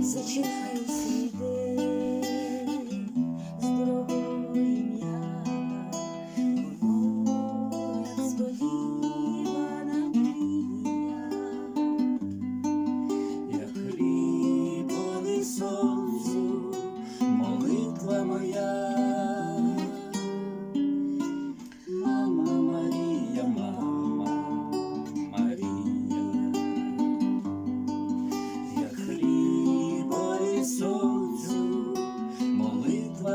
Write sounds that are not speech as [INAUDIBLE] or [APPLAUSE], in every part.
Зачинаю свій день з дорогого ім'я, воно як сподівана мрія. сонцю, молитва моя.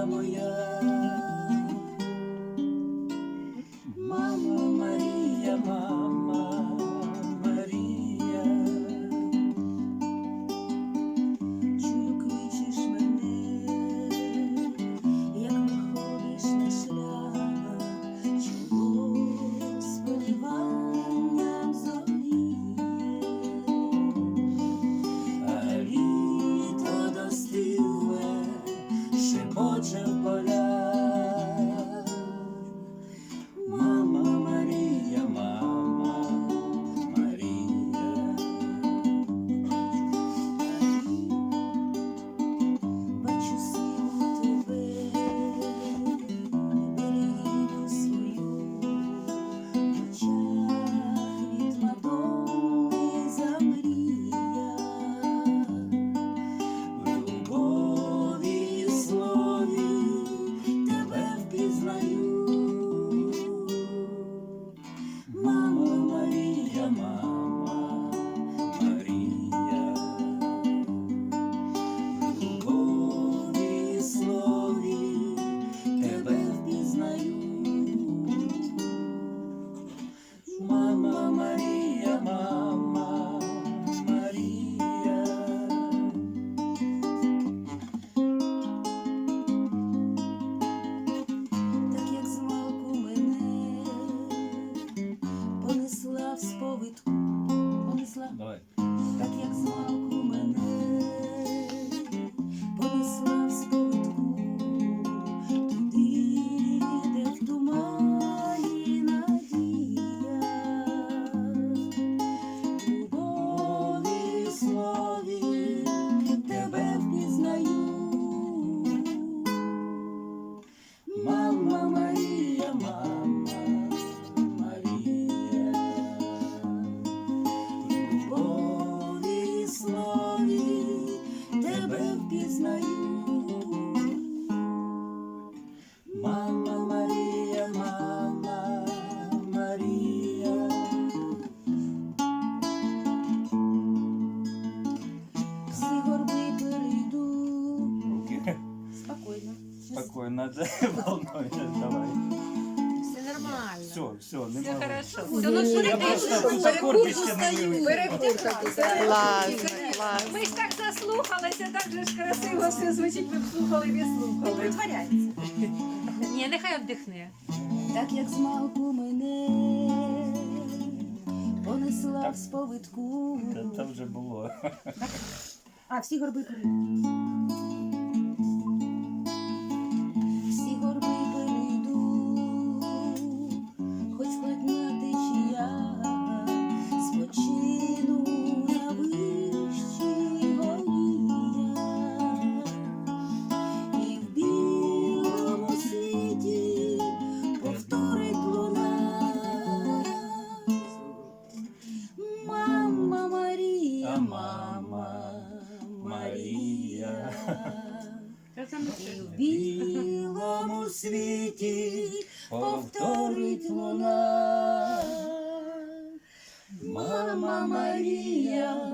Моя. Мама Марія, мама Марія. Так як змалку мене понесла в сповідку, понесла, Давай. так як змалку впізнаю. Мама Марія, мама Марія. всі горби перейду. Руки. [LAUGHS] Спокійно. Спокойно, да, [LAUGHS] волнуйся, давай. Все нормально. Все, все, Все нема. хорошо. Все, ну Я просто тут закорпище не вивів. Класно, класно. Ми ж так заслухалися, так же ж красиво все звучить, ви б слухали, не слухали. Притворяється. Ні, нехай обдихне. Так як змалку мене понесла Так. в сповитку. Та Там вже було. А, всі горби перейду. Мама Марія. І в білому світі повторить луна. Мама Марія,